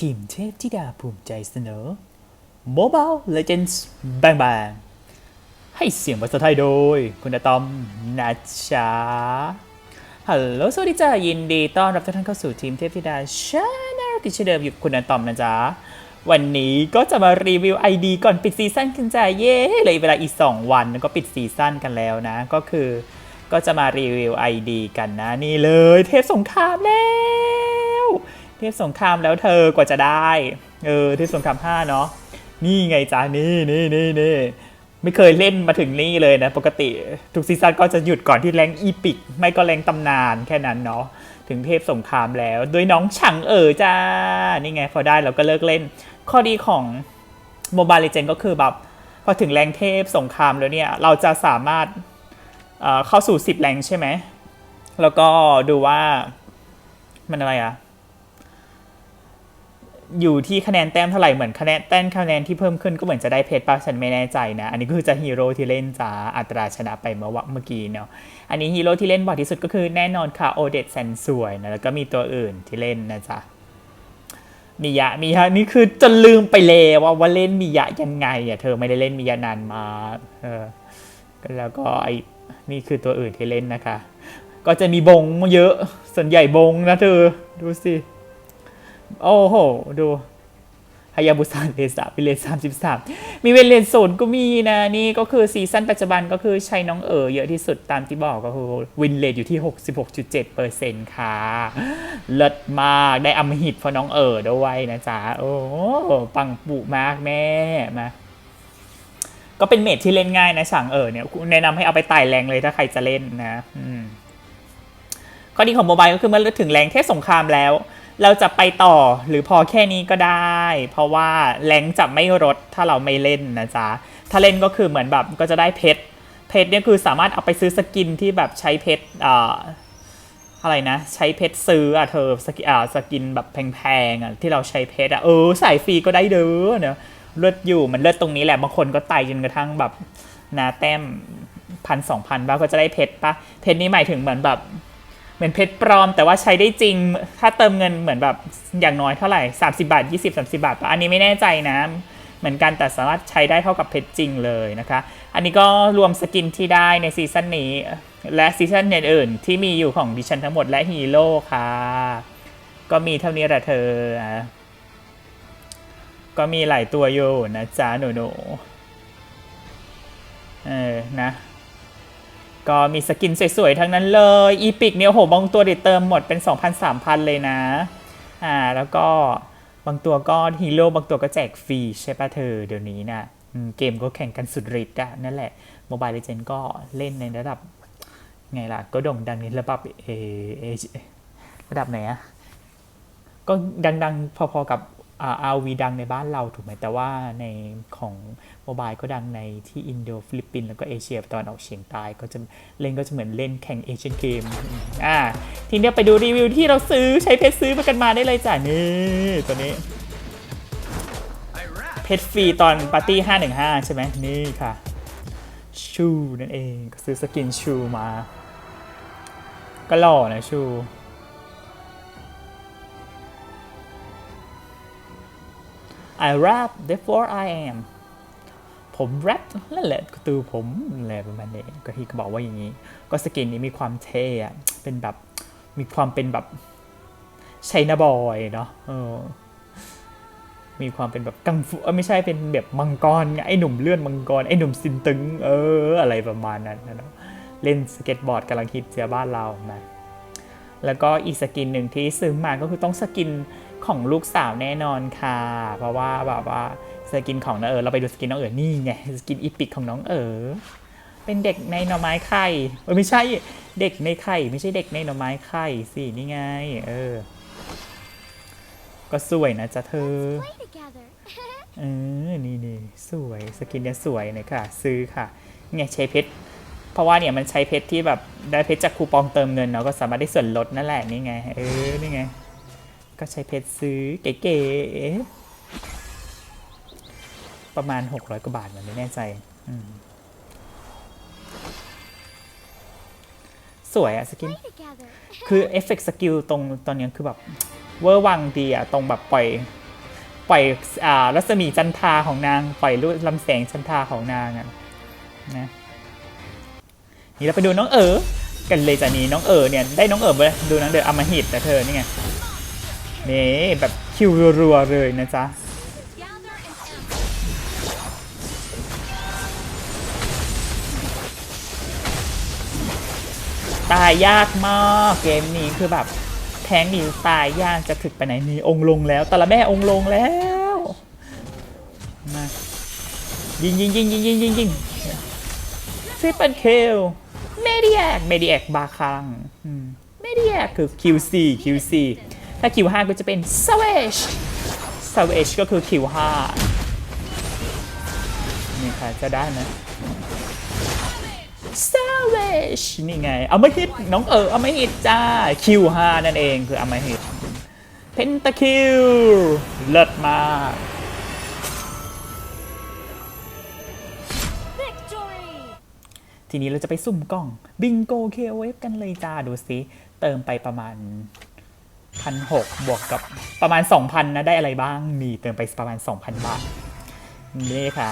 ทีมเทพธิดาภูมิใจเสนอ Mobile Legends Bang Bang ให้เสียงภาษาไทยโดย คุณอาตอมนะจ๊ะฮัลโหลสวัสดีจ้ายินดีต้อนรับทุกท่านเข้าสู่ทีมเทพธิดาชาแนลที่ชื่อเดิมอยู่คุณอาตอมนะจ๊ะ วันนี้ก็จะมารีวิว ID ก่อนปิดซีซั่นกันจ้าเย้เลยเวลาอีก 2 วันก็ปิดซีซั่นกันแล้วนะ ก็คือก็จะมารีวิว ID กันนะ นี่เลยเทพสงครามแล้ว เทพสงครามแล้วเธอกว่าจะได้ เออเทพสงคราม5เนาะนี่ไงจ้านี่นี่นี่นี่ไม่เคยเล่นมาถึงนี่เลยนะ ปกติทุกซีซั่นก็จะหยุดก่อนที่แรงอีพิก ไม่ก็แรงตำนานแค่นั้นเนาะถึงเทพสงครามแล้ว โดยน้องฉังเอ๋อจ้า นี่ไงพอได้เราก็เลิกเล่น ข้อดีของโมบายเลเจนก็คือแบบ พอถึงแรงเทพสงครามแล้วเนี่ย เราจะสามารถเเข้าสู่ 10 แรงใช่ไหม แล้วก็ดูว่ามันอะไรอะ อยู่ที่คะแนนแต้มเท่าไหร่เหมือนคะแนนแต้มคะแนนที่เพิ่มขึ้นก็เหมือนจะได้เพชรป่ะฉันไม่แน่ใจนะ อันนี้ก็คือจะฮีโร่ที่เล่นจ้าอัตราชนะไปเมื่อวะเมื่อกี้เนาะอันนี้ฮีโร่ที่เล่นบ่อยที่สุดก็คือแน่นอนค่ะโอเดตแสนสวยนะแล้วก็มีตัวอื่นที่เล่นนะจ๊ะมียะมียะนี่คือจนลืมไปแล้วว่าว่าเล่นมียะยังไงอะเธอไม่ได้เล่นมียะนานมาเออแล้วก็ไอ้นี่คือตัวอื่นที่เล่นนะคะ ก็จะมีบงเยอะส่วนใหญ่บงนะเธอดูสิ โอ้โห ดูฮายาบุสานเลสาวิเลสามสิบสามมีเวลเลนศูนย์ก็มีนะ นี่ก็คือซีซั่นปัจจุบันก็คือใช้น้องเอ๋อเยอะที่สุดตามที่บอกก็คือวินเลทอยู่ที่ 66.7%ค่ะ เลิศมากได้อำมหิตเพราะน้องเอ๋อด้วยนะจ๊ะ โอ้ปังปุมากแม่มาก็เป็นเมทที่เล่นง่ายนะฉางเอ๋อเนี่ยแนะนำให้เอาไปไต่แรงเลยถ้าใครจะเล่นนะอืมข้อดีของโมบายก็คือเมื่อถึงแรงเทพสงครามแล้ว เราจะไปต่อหรือพอแค่นี้ก็ได้ เพราะว่าแรงจะไม่ลดถ้าเราไม่เล่นนะจ๊ะ ถ้าเล่นก็คือเหมือนแบบก็จะได้เพชร เพชรเนี่ยคือสามารถเอาไปซื้อสกินที่แบบใช้เพชรอ่าอะไรนะ ใช้เพชรซื้ออะเธอสกินอ่าสกินแบบแพงๆอะที่เราใช้เพชรอะเออใส่ฟรีก็ได้เด้อเนอะเลือดอยู่มันเลือดตรงนี้แหละบางคนก็ไตจนกระทั่งแบบนาแต้มพันสองพันบ้าก็จะได้เพชรปะเพชรนี้หมายถึงเหมือนแบบ เหมือนเพชรปลอม แต่ว่าใช้ได้จริง ถ้าเติมเงินเหมือนแบบอย่างน้อยเท่าไหร่ 30 บาท 20 30 บาทปะอันนี้ไม่แน่ใจนะ เหมือนกันแต่สามารถใช้ได้เท่ากับเพชรจริงเลยนะคะ อันนี้ก็รวมสกินที่ได้ในซีซั่นนี้ และซีซั่นอื่นๆที่มีอยู่ของดิฉันทั้งหมดและฮีโร่ค่ะ ก็มีเท่านี้แหละเธออะก็มีหลายตัวอยู่นะจ๊ะหนูๆเออนะ ก็มีสกินสวยๆ ทั้งนั้นเลย อีพิกเนี่ยโหบางตัวเด็ดเติมหมดเป็น 2,000-3,000 เลยนะ อ่า แล้วก็บางตัวก็ฮีโร่บางตัวก็แจกฟรีใช่ปะเธอเดี๋ยวนี้นะเกมก็แข่งกันสุดฤทธิ์อะนั่นแหละโมบายเลเจนก็เล่นในระดับ ไงล่ะ ก็โด่งดังในระดับเอเอระดับไหนอะก็ดังๆ พอๆกับ อาอาวีดังในบ้านเราถูกไหมแต่ว่าในของโมบายก็ดังในที่อินโดฟิลิปปินส์แล้วก็เอเชียตะวันออกเฉียงใต้ก็จะเล่นก็จะเหมือนเล่นแข่งเอเชียนเกมอ่าทีนี้ไปดูรีวิวที่เราซื้อใช้เพชรซื้อมากันมาได้เลยจ้ะนี่ตัวนี้เพชรฟรีตอนปาร์ตี้ 515 ใช่ไหมนี่ค่ะ ชูนั่นเองก็ซื้อสกินชูมา ก็หล่อนะชู I rap therefore I am ผมแรปนั่นแหละตือผมนั่นแหละประมาณนี้ก็ที่ก็บอกว่าอย่างนี้ ก็สกินนี้มีความเท่อะเป็นแบบมีความเป็นแบบชัยนาบอยเนาะเออมีความเป็นแบบกังฟูไม่ใช่เป็นแบบมังกรไอ้หนุ่มเลื่อนมังกรไอ้หนุ่มซินตึง เออ อะไรประมาณนั้นนะเนอะเล่นสเก็ตบอร์ดกำลังฮิตเสียบ้านเรานะแล้วก็อีกสกินหนึ่งที่ซื้อมาก็คือต้องสกิน ของลูกสาวแน่นอนค่ะ เพราะว่าแบบว่าสกินของน้องเอ๋อเราไปดูสกินน้องเอ๋อนี่ไงสกินอีพิกของน้องเอ๋อเป็นเด็กในหน่อไม้ไข่เออไม่ใช่เด็กในไข่ไม่ใช่เด็กในหน่อไม้ไข่สินี่ไง เออ ก็สวยนะจ๊ะเธอ play together. เออนี่นี่สวยสกินเนี่ยสวยเลยค่ะ ซื้อค่ะเนี่ยใช้เพชรเพราะว่าเนี่ยมันใช้เพชรที่แบบได้เพชรจากคูปองเติมเงินเนาะก็สามารถได้ส่วนลดนั่นแหละนี่ไงเออนี่ไง ก็ใช้เพชรซื้อเก๋ๆประมาณ 600 กว่าบาทมันไม่แน่ใจอืมสวยอะสกิน Play together. คือเอฟเฟกต์สกิลตรงตอนเนี้ยคือแบบ เวอร์วังดีอะตรงแบบปล่อย ปล่อยอ่ารัศมีจันทราของนาง ปล่อยลูกลำแสงจันทราของนางอะนะนี่เราไปดูน้องเอ๋อกันเลยจ้ะนี่น้องเอ๋อเนี่ยได้น้องเอ๋อไปดูน้องเดอะอมหิตนะเธอนี่ไง นี่แบบคิวรัวๆเลยนะจ๊ะตายยากมากเกมนี้คือแบบแทงหนีตายยากจะถึกไปไหนนี่องลงแล้วตะละแม่องลงแล้วมายิงยิงยิงยิงยิงยิงยิงทริปเปิลคิลเมดิแอกเมดิแอกบาคังเมดิแอกคือ Q4 Q4 ถ้า Q5 ก็จะเป็น Savage Savage ก็คือ Q5 นี่ค่ะจะได้ไหม Savage นี่ไง เอามาฮิตน้องเออเอามาฮิตจ้า Q5 นั่นเองคือเอามาฮิตเพนตาคิวเลิศมาก Victory! ทีนี้เราจะไปสุ่มกล่องบิงโกเคเวฟกันเลยจ้า ดูสิ เติมไปประมาณ พันหกบวกกับประมาณ 2,000นะได้อะไรบ้าง มีเติมไปประมาณ 2,000 บาท นี่ค่ะ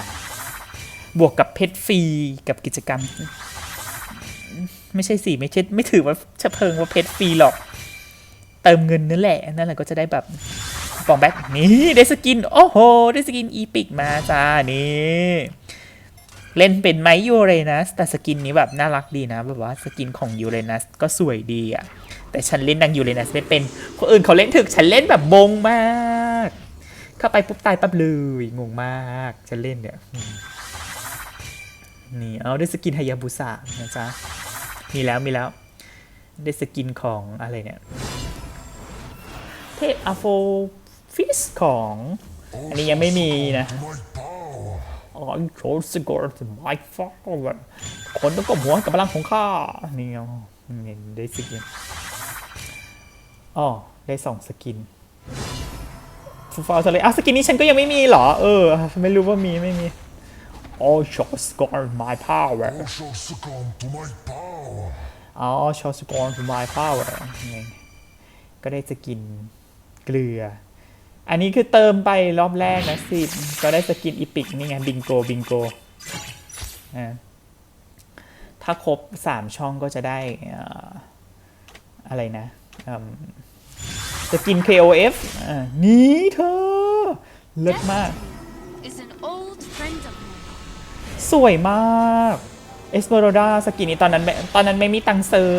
บวกกับเพชรฟรีกับกิจกรรม ไม่ใช่สิไม่ใช่ไม่ถือว่าเฉเพิงว่าเพชรฟรีหรอก เติมเงินนั่นแหละ นั่นแหละก็จะได้แบบปองแบ็คนี่ได้สกิน โอ้โห ได้สกินอีพิกมาจ้านี่เล่นเป็นไหมยูเรนัสแต่สกินนี้แบบน่ารักดีนะ แบบว่าสกินของยูเรนัสก็สวยดีอะ แต่ฉันเล่นดังยูเรนัสไม่เป็น คนอื่นเขาเล่นถึก ฉันเล่นแบบบงมาก เข้าไปปุ๊บตายปั๊บเลยงงมาก ฉันเล่นเนี่ย นี่เอาได้สกินฮายาบุสะนะจ๊ะ มีแล้วมีแล้ว ได้สกินของอะไรเนี่ย เทพอะโฟฟิสของ อันนี้ยังไม่มีนะอ๋อโชว์สกอร์ไมฟอกแบบคนต้องกบหัวกับพลังของข้านี่เอาเนี่ได้สกิน อ๋อได้สองสกินฟูฟาวทะเลอ้าวสกินนี้ฉันก็ยังไม่มีเหรอ เออ ไม่รู้ว่ามีไม่มี Oh, show score my power. I shall succumb to my power. อ๋อ show score to my power ไงก็ได้สกินเกลือ อันนี้คือเติมไปรอบแรกนะสิก็ได้สกินอีพิกนี่ไงบิงโกบิงโกอ่าถ้าครบสามช่องก็จะได้อ่าอะไรนะอืม สกิน KOF อ่านี่เธอ เลิศมาก Is an old friend of mine. สวยมากเอสเ r โรดาสกินนี้ตอนนั้นไม่ตอนนั้นไม่มีตังค์ซื้อ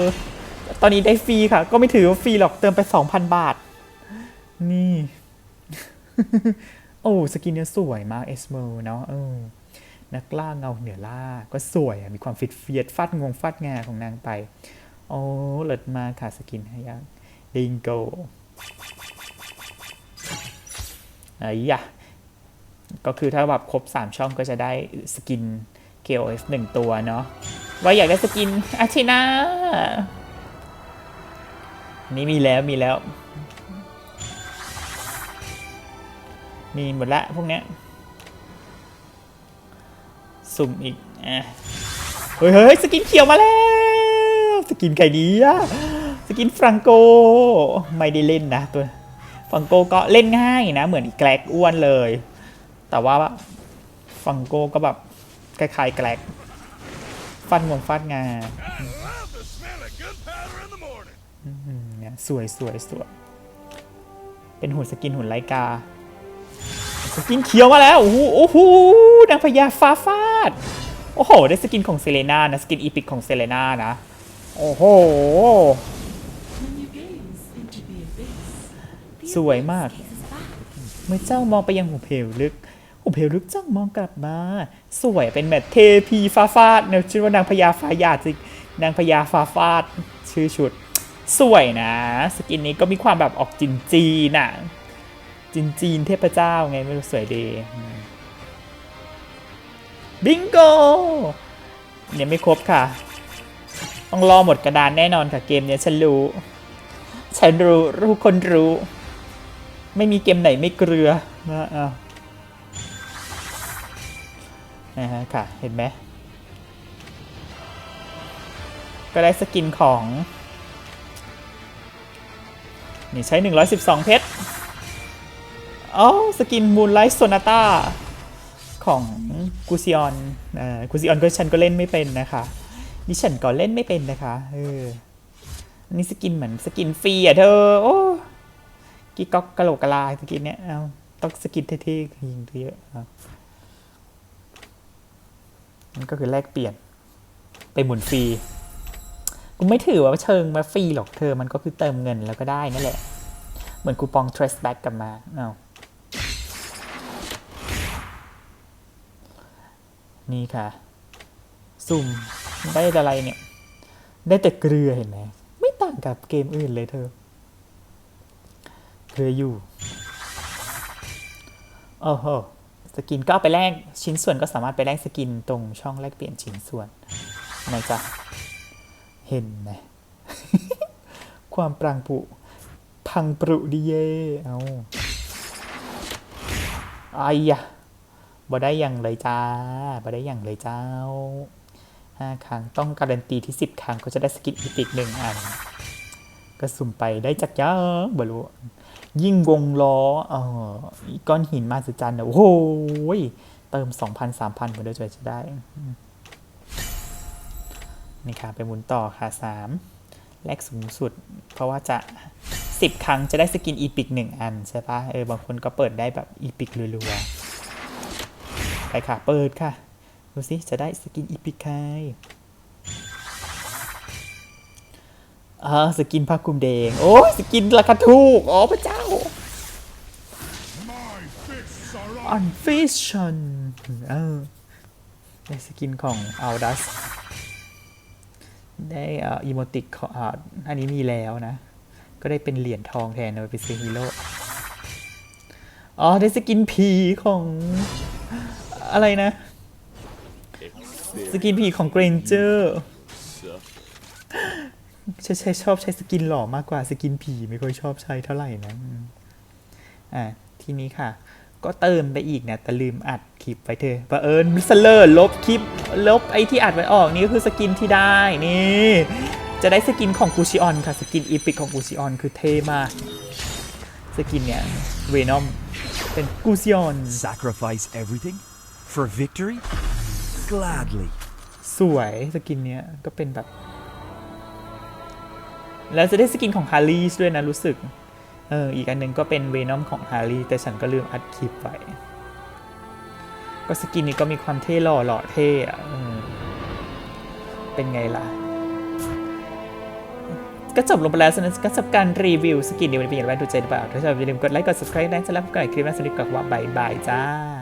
ตอนนี้ได้ฟรีค่ะ ก็ไม่ถือว่าฟรีหรอกเติมไป 2,000 บาท นี่ โอ้สกินเนี้ยสวยมากเอสเ r เนาะเออนักล่าเงาเหนือล่าก็สวยอะมีความฟิตเฟียดฟาดงวงฟาดงาของนางไป โอ้เลิศมากค่ะสกินให้ยัง ดิงโกไอ้ยะก็คือถ้าแบบครบ 3 ช่องก็จะได้สกิน KOF 1 ตัวเนาะว่าอยากได้สกินอาชินานี่มีแล้วมีแล้ว มีหมดละพวกเนี้ย สุ่มอีกอะเฮ้ยเฮ้ยสกินเขียวมาแล้ว สกินไก่ดีอะ กินฟรังโกไม่ได้เล่นนะตัวฟังโกก็เล่นง่ายนะ เหมือนแกลกอ้วนเลย แต่ว่าฟังโกก็แบบคล้ายๆแกลกฟันงงฟาดงาสวยสวยสวยเป็นหุ่นสกินหุ่นไลกา สกินเขียวมาแล้ว โอ้โหโอ้โหนางพญาฟ้าฟาด โอ้โห ได้สกินของเซเลน่านะ สกินอีพิกของเซเลน่านะ โอ้โห สวยมาก เมื่อเจ้ามองไปยังหุบเหวลึก หุบเหวลึกจ้องมองกลับมา สวยเป็นแบบเทพีฟ้าฟาดเนี่ยชื่อว่านางพญาฟ้าหยาดจรินางพญาฟ้าฟาด ชื่อชุด สวยนะ สกินนี้ก็มีความแบบออกจีนจีนๆน่ะจีนจีนเทพเจ้าไงไม่รู้สวยดีบิงโกเนี่ยไม่ครบค่ะ ต้องรอหมดกระดานแน่นอนค่ะเกมเนี้ยฉันรู้ ฉันรู้ รู้คนรู้ ไม่มีเกมไหนไม่เกลือนะอะนะฮะค่ะ เห็นไหม ก็ได้สกินของ นี่ใช้ 112 เพชรอ๋อสกินมูนไลท์โซนาต้าของกูซิออนอ่ากูซิออนก็ฉันก็เล่นไม่เป็นนะคะดิฉันก็เล่นไม่เป็นนะคะเอออันนี้สกินเหมือนสกินฟรีอะเธอ โอ้ กิ๊กก๊อกกะโหลกกะลาสกินเนี้ยเอาต้องสกินเท่ๆยิงเยอะอะมันก็คือแลกเปลี่ยน ไปหมุนฟรีกูไม่ถือว่าเชิงมาฟรีหรอกเธอมันก็คือเติมเงินแล้วก็ได้นั่นแหละ เหมือนคูปอง trace back กลับมาเอานี่ค่ะ สุ่มได้อะไรเนี่ย ได้แต่เกลือเห็นไหม ไม่ต่างกับเกมอื่นเลยเธอ เกลืออยู่โอ้โหสกินก็เอาไปแลกชิ้นส่วนก็สามารถไปแลกสกินตรงช่องแลกเปลี่ยนชิ้นส่วนนะจ๊ะเห็นไหมความปรางผุพังปรุดิเยเอาไอ้ยะบ่ได้อย่างเลยจ้าบ่ได้อย่างเลยเจ้าห้าครั้งต้องการันตีที่สิบครั้งก็จะได้สกินอีพิกหนึ่งอัน ก็สุ่มไปได้จากยาบ่รู้ ยิ่งวงล้อเออก้อนหินมาสุจันเนะโอ้โหยเติม 2,000 3,000เหมือนเดิมจะได้นี่ค่ะไปหมุนต่อค่ะ 3 แลกสูงสุด เพราะว่าจะ 10 ครั้งจะได้สกินอีพิกหนึ่งอัน ใช่ปะเออบางคนก็เปิดได้แบบอีพิกรัวๆไปค่ะ เปิดค่ะ ดูสิจะได้สกินอีพิกใครอ่าสกินผ้าคลุมแดง โอ้สกินราคาถูก อ๋อพระเจ้า on อันฟิชชันเออได้สกินของอัลดัสได้อ่ออีโมติกของอ่าอันนี้มีแล้วนะ ก็ได้เป็นเหรียญทองแทนเอาไปเป็นฮีโร่อ๋อ ได้สกินผีของอะไรนะ สกินผีของเกรนเจอร์ใช่ใช่ชอบใช้สกินหล่อมากกว่าสกินผีไม่ค่อยชอบใช้เท่าไหร่นะ อ่าทีนี้ค่ะ ก็เติมไปอีกนะแต่ลืมอัดคลิปไปเธอบังเอิญมิสเลอร์ลบคลิป ลบไอที่อัดไว้ออกนี่ก็คือสกินที่ได้นี่ จะได้สกินของกูชิออนค่ะ สกินอีพิกของกูชิออนคือเท่มาก สกินเนี่ยเวนอมเป็นกูชิออน Sacrifice everything for victory? Gladly. สวยสกินเนี้ยก็เป็นแบบ แล้วจะได้สกินของฮาร์ลีสด้วยนะรู้สึก เอออีกอันหนึ่งก็เป็นเวนอมของฮาร์ลีแต่ฉันก็ลืมอัดคลิปไว้ก็สกินนี้ก็มีความเท่หล่อหล่อเท่อะเป็นไงล่ะ ก็จบลงไปแล้วสำหรับกับการรีวิวสกินเดียววันนี้เป็นอย่างไรดูใจหรือเปล่าถ้าชอบอย่าลืมกดไลค์กด subscribe ได้จะรับการคลิปหน้าสนุกกับว่าบายบายจ้า